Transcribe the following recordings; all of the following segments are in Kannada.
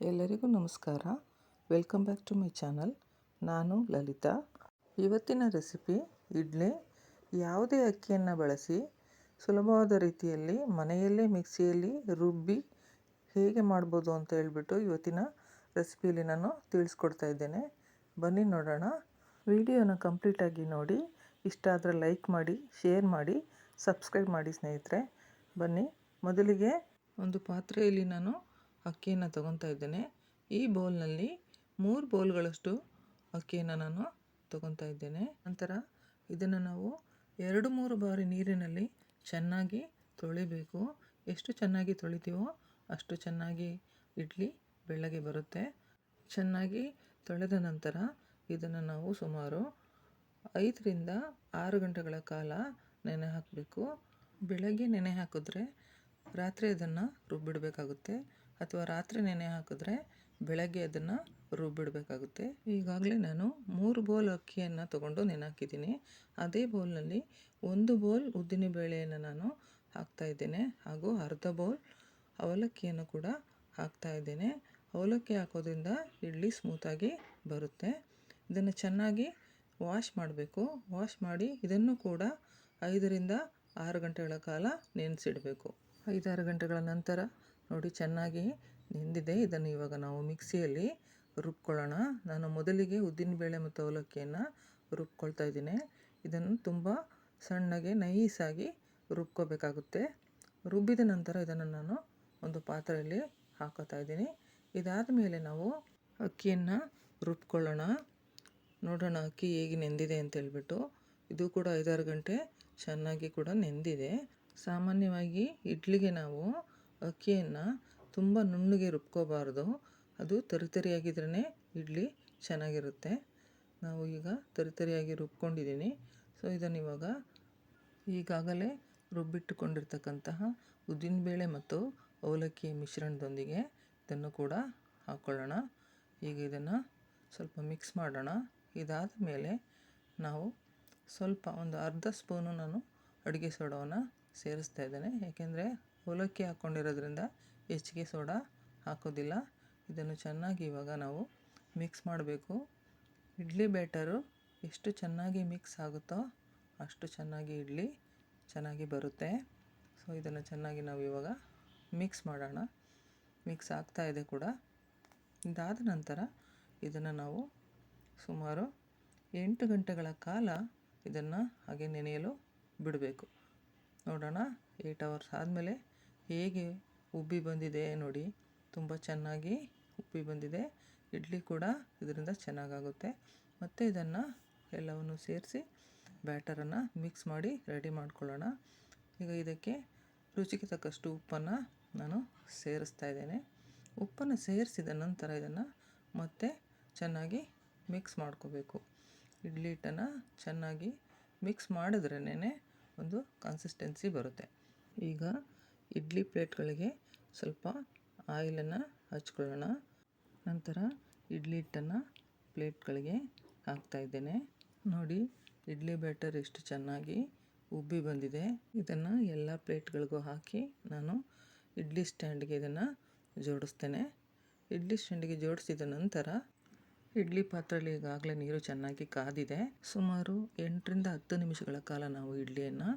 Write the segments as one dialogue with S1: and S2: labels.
S1: ಎಲ್ಲರಿಗೂ ನಮಸ್ಕಾರ. Welcome back to my channel. ನಾನು ಲಲಿತಾ. ಇವತ್ತಿನ ರೆಸಿಪಿ ಇಡ್ಲಿ. ಯಾವುದೇ ಅಕ್ಕಿಯನ್ನು ಬಳಸಿ ಸುಲಭವಾದ ರೀತಿಯಲ್ಲಿ ಮನೆಯಲ್ಲೇ ಮಿಕ್ಸಿಯಲ್ಲಿ ರುಬ್ಬಿ ಹೇಗೆ ಮಾಡ್ಬೋದು ಅಂತ ಹೇಳಿಬಿಟ್ಟು ಇವತ್ತಿನ ರೆಸಿಪಿಯಲ್ಲಿ ನಾನು ತಿಳಿಸ್ಕೊಡ್ತಾ ಇದ್ದೇನೆ. ಬನ್ನಿ ನೋಡೋಣ. ವಿಡಿಯೋನ ಕಂಪ್ಲೀಟಾಗಿ ನೋಡಿ. ಇಷ್ಟ ಆದರೆ ಲೈಕ್ ಮಾಡಿ, ಶೇರ್ ಮಾಡಿ, ಸಬ್ಸ್ಕ್ರೈಬ್ ಮಾಡಿ ಸ್ನೇಹಿತರೆ. ಬನ್ನಿ. ಮೊದಲಿಗೆ ಒಂದು ಪಾತ್ರೆಯಲ್ಲಿ ನಾನು ಅಕ್ಕಿಯನ್ನು ತಗೊತಾ ಇದ್ದೇನೆ. ಈ ಬೌಲ್ನಲ್ಲಿ ಮೂರು ಬೌಲ್ಗಳಷ್ಟು ಅಕ್ಕಿಯನ್ನು ನಾನು ತಗೊತಾ ಇದ್ದೇನೆ. ನಂತರ ಇದನ್ನು ನಾವು ಎರಡು ಮೂರು ಬಾರಿ ನೀರಿನಲ್ಲಿ ಚೆನ್ನಾಗಿ ತೊಳಿಬೇಕು. ಎಷ್ಟು ಚೆನ್ನಾಗಿ ತೊಳಿತೀವೋ ಅಷ್ಟು ಚೆನ್ನಾಗಿ ಇಡ್ಲಿ ಬೆಳ್ಳಗೆ ಬರುತ್ತೆ. ಚೆನ್ನಾಗಿ ತೊಳೆದ ನಂತರ ಇದನ್ನು ನಾವು ಸುಮಾರು ಐದರಿಂದ ಆರು ಗಂಟೆಗಳ ಕಾಲ ನೆನೆ ಹಾಕಬೇಕು. ಬೆಳಗ್ಗೆ ನೆನೆ ಹಾಕಿದ್ರೆ ರಾತ್ರಿ ಅದನ್ನು ರುಬ್ಬಿಡಬೇಕಾಗುತ್ತೆ. ಅಥವಾ ರಾತ್ರಿ ನೆನೆ ಹಾಕಿದ್ರೆ ಬೆಳಗ್ಗೆ ಅದನ್ನು ರುಬ್ಬಿಡಬೇಕಾಗುತ್ತೆ. ಈಗಾಗಲೇ ನಾನು ಮೂರು ಬೌಲ್ ಅಕ್ಕಿಯನ್ನು ತೊಗೊಂಡು ನೆನೆ ಅದೇ ಬೌಲ್ನಲ್ಲಿ ಒಂದು ಬೌಲ್ ಉದ್ದಿನ ಬೇಳೆಯನ್ನು ನಾನು ಹಾಕ್ತಾ ಇದ್ದೇನೆ. ಹಾಗೂ ಅರ್ಧ ಬೌಲ್ ಅವಲಕ್ಕಿಯನ್ನು ಕೂಡ ಹಾಕ್ತಾ ಇದ್ದೇನೆ. ಅವಲಕ್ಕಿ ಹಾಕೋದ್ರಿಂದ ಇಡ್ಲಿ ಸ್ಮೂತಾಗಿ ಬರುತ್ತೆ. ಇದನ್ನು ಚೆನ್ನಾಗಿ ವಾಶ್ ಮಾಡಬೇಕು. ವಾಶ್ ಮಾಡಿ ಇದನ್ನು ಕೂಡ ಐದರಿಂದ ಆರು ಗಂಟೆಗಳ ಕಾಲ ನೆನೆಸಿಡಬೇಕು. ಐದಾರು ಗಂಟೆಗಳ ನಂತರ ನೋಡಿ, ಚೆನ್ನಾಗಿ ನೆಂದಿದೆ. ಇದನ್ನು ಇವಾಗ ನಾವು ಮಿಕ್ಸಿಯಲ್ಲಿ ರುಬ್ಕೊಳ್ಳೋಣ. ನಾನು ಮೊದಲಿಗೆ ಉದ್ದಿನಬೇಳೆ ಮತ್ತು ಅವಲಕ್ಕಿಯನ್ನು ರುಬ್ಕೊಳ್ತಾ ಇದ್ದೀನಿ. ಇದನ್ನು ತುಂಬ ಸಣ್ಣಗೆ, ನೈಸಾಗಿ ರುಬ್ಕೋಬೇಕಾಗುತ್ತೆ. ರುಬ್ಬಿದ ನಂತರ ಇದನ್ನು ನಾನು ಒಂದು ಪಾತ್ರೆಯಲ್ಲಿ ಹಾಕೋತಾ ಇದ್ದೀನಿ. ಇದಾದ ಮೇಲೆ ನಾವು ಅಕ್ಕಿಯನ್ನು ರುಬ್ಕೊಳ್ಳೋಣ. ನೋಡೋಣ ಅಕ್ಕಿ ಹೇಗೆ ನೆಂದಿದೆ ಅಂತ ಹೇಳ್ಬಿಟ್ಟು. ಇದು ಕೂಡ ಐದಾರು ಗಂಟೆ ಚೆನ್ನಾಗಿ ಕೂಡ ನೆಂದಿದೆ. ಸಾಮಾನ್ಯವಾಗಿ ಇಡ್ಲಿಗೆ ನಾವು ಅಕ್ಕಿಯನ್ನು ತುಂಬ ನುಣ್ಣಗೆ ರುಬ್ಕೋಬಾರ್ದು. ಅದು ತರಿತರಿಯಾಗಿದ್ರೇ ಇಡ್ಲಿ ಚೆನ್ನಾಗಿರುತ್ತೆ. ನಾವು ಈಗ ತರಿತರಿಯಾಗಿ ರುಬ್ಕೊಂಡಿದ್ದೀನಿ ಸೊ ಇದನ್ನು ಇವಾಗ ಈಗಾಗಲೇ ರುಬ್ಬಿಟ್ಟುಕೊಂಡಿರ್ತಕ್ಕಂತಹ ಉದ್ದಿನಬೇಳೆ ಮತ್ತು ಅವಲಕ್ಕಿ ಮಿಶ್ರಣದೊಂದಿಗೆ ಇದನ್ನು ಕೂಡ ಹಾಕ್ಕೊಳ್ಳೋಣ ಈಗ ಇದನ್ನು ಸ್ವಲ್ಪ ಮಿಕ್ಸ್ ಮಾಡೋಣ. ಇದಾದ ಮೇಲೆ ನಾವು ಸ್ವಲ್ಪ ಒಂದು ಅರ್ಧ ಸ್ಪೂನು ನಾನು ಅಡುಗೆ ಸೋಡವನ್ನು ಸೇರಿಸ್ತಾ ಇದ್ದೇನೆ. ಏಕೆಂದರೆ ಅವಲಕ್ಕಿ ಹಾಕ್ಕೊಂಡಿರೋದ್ರಿಂದ ಹೆಚ್ಚಿಗೆ ಸೋಡಾ ಹಾಕೋದಿಲ್ಲ. ಇದನ್ನು ಚೆನ್ನಾಗಿ ಇವಾಗ ನಾವು ಮಿಕ್ಸ್ ಮಾಡಬೇಕು. ಇಡ್ಲಿ ಬ್ಯಾಟರು ಎಷ್ಟು ಚೆನ್ನಾಗಿ ಮಿಕ್ಸ್ ಆಗುತ್ತೋ ಅಷ್ಟು ಚೆನ್ನಾಗಿ ಇಡ್ಲಿ ಚೆನ್ನಾಗಿ ಬರುತ್ತೆ. ಸೊ ಇದನ್ನು ಚೆನ್ನಾಗಿ ನಾವು ಇವಾಗ ಮಿಕ್ಸ್ ಮಾಡೋಣ. ಮಿಕ್ಸ್ ಆಗ್ತಾ ಇದೆ ಕೂಡ. ಇದಾದ ನಂತರ ಇದನ್ನು ನಾವು ಸುಮಾರು ಎಂಟು ಗಂಟೆಗಳ ಕಾಲ ಇದನ್ನು ಹಾಗೆ ನೆನೆಯಲು ಬಿಡಬೇಕು. ನೋಡೋಣ ಏಯ್ಟ್ ಅವರ್ಸ್ ಆದಮೇಲೆ ಹೇಗೆ ಉಬ್ಬಿ ಬಂದಿದೆ ನೋಡಿ, ತುಂಬ ಚೆನ್ನಾಗಿ ಉಬ್ಬಿ ಬಂದಿದೆ. ಇಡ್ಲಿ ಕೂಡ ಇದರಿಂದ ಚೆನ್ನಾಗಾಗುತ್ತೆ. ಮತ್ತು ಇದನ್ನು ಎಲ್ಲವನ್ನು ಸೇರಿಸಿ ಬ್ಯಾಟರನ್ನು ಮಿಕ್ಸ್ ಮಾಡಿ ರೆಡಿ ಮಾಡ್ಕೊಳ್ಳೋಣ. ಈಗ ಇದಕ್ಕೆ ರುಚಿಗೆ ತಕ್ಕಷ್ಟು ಉಪ್ಪನ್ನು ನಾನು ಸೇರಿಸ್ತಾ ಇದ್ದೇನೆ. ಉಪ್ಪನ್ನು ಸೇರಿಸಿದ ನಂತರ ಇದನ್ನು ಮತ್ತೆ ಚೆನ್ನಾಗಿ ಮಿಕ್ಸ್ ಮಾಡ್ಕೋಬೇಕು. ಇಡ್ಲಿ ಹಿಟ್ಟನ್ನು ಚೆನ್ನಾಗಿ ಮಿಕ್ಸ್ ಮಾಡಿದ್ರೇ ಒಂದು ಕನ್ಸಿಸ್ಟೆನ್ಸಿ ಬರುತ್ತೆ. ಈಗ ಇಡ್ಲಿ ಪ್ಲೇಟ್ಗಳಿಗೆ ಸ್ವಲ್ಪ ಆಯಿಲನ್ನು ಹಚ್ಕೊಳ್ಳೋಣ. ನಂತರ ಇಡ್ಲಿ ಹಿಟ್ಟನ್ನು ಪ್ಲೇಟ್ಗಳಿಗೆ ಹಾಕ್ತಾಯಿದ್ದೇನೆ ನೋಡಿ, ಇಡ್ಲಿ ಬ್ಯಾಟರ್ ಎಷ್ಟು ಚೆನ್ನಾಗಿ ಉಬ್ಬಿ ಬಂದಿದೆ. ಇದನ್ನು ಎಲ್ಲ ಪ್ಲೇಟ್ಗಳಿಗೂ ಹಾಕಿ ನಾನು ಇಡ್ಲಿ ಸ್ಟ್ಯಾಂಡ್ಗೆ ಇದನ್ನು ಜೋಡಿಸ್ತೇನೆ. ಇಡ್ಲಿ ಸ್ಟ್ಯಾಂಡಿಗೆ ಜೋಡಿಸಿದ ನಂತರ ಇಡ್ಲಿ ಪಾತ್ರೆಯಲ್ಲಿ ಈಗಾಗಲೇ ನೀರು ಚೆನ್ನಾಗಿ ಕಾದಿದೆ. ಸುಮಾರು ಎಂಟರಿಂದ ಹತ್ತು ನಿಮಿಷಗಳ ಕಾಲ ನಾವು ಇಡ್ಲಿಯನ್ನು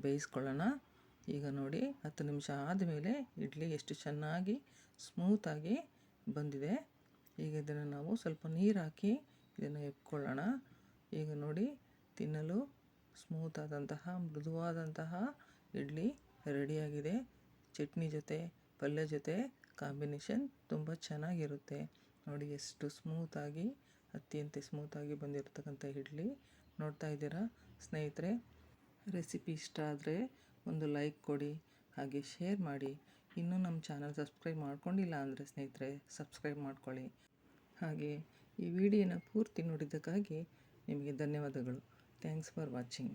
S1: ಬೇಯಿಸ್ಕೊಳ್ಳೋಣ. ಈಗ ನೋಡಿ ಹತ್ತು ನಿಮಿಷ ಆದಮೇಲೆ ಇಡ್ಲಿ ಎಷ್ಟು ಚೆನ್ನಾಗಿ ಸ್ಮೂತಾಗಿ ಬಂದಿದೆ. ಈಗ ಇದನ್ನು ನಾವು ಸ್ವಲ್ಪ ನೀರು ಹಾಕಿ ಇದನ್ನು ಎಕ್ಕೊಳ್ಳೋಣ ಈಗ ನೋಡಿ ತಿನ್ನಲು ಸ್ಮೂತಾದಂತಹ ಮೃದುವಾದಂತಹ ಇಡ್ಲಿ ರೆಡಿಯಾಗಿದೆ. ಚಟ್ನಿ ಜೊತೆ, ಪಲ್ಯ ಜೊತೆ ಕಾಂಬಿನೇಷನ್ ತುಂಬ ಚೆನ್ನಾಗಿರುತ್ತೆ. ನೋಡಿ ಎಷ್ಟು ಸ್ಮೂತಾಗಿ ಅತ್ಯಂತ ಸ್ಮೂತಾಗಿ ಬಂದಿರತಕ್ಕಂಥ ಇಡ್ಲಿ. ನೋಡ್ತಾ ಇದ್ದೀರಾ ಸ್ನೇಹಿತರೆ? ರೆಸಿಪಿ ಇಷ್ಟ ಆದರೆ ಒಂದು ಲೈಕ್ ಕೊಡಿ, ಹಾಗೆ ಶೇರ್ ಮಾಡಿ. ಇನ್ನೂ ನಮ್ಮ ಚಾನಲ್ ಸಬ್ಸ್ಕ್ರೈಬ್ ಮಾಡ್ಕೊಂಡಿಲ್ಲ ಅಂದರೆ ಸ್ನೇಹಿತರೆ ಸಬ್ಸ್ಕ್ರೈಬ್ ಮಾಡ್ಕೊಳ್ಳಿ. ಹಾಗೆ ಈ ವಿಡಿಯೋನ ಪೂರ್ತಿ ನೋಡಿದ್ದಕ್ಕಾಗಿ ನಿಮಗೆ ಧನ್ಯವಾದಗಳು. Thanks for watching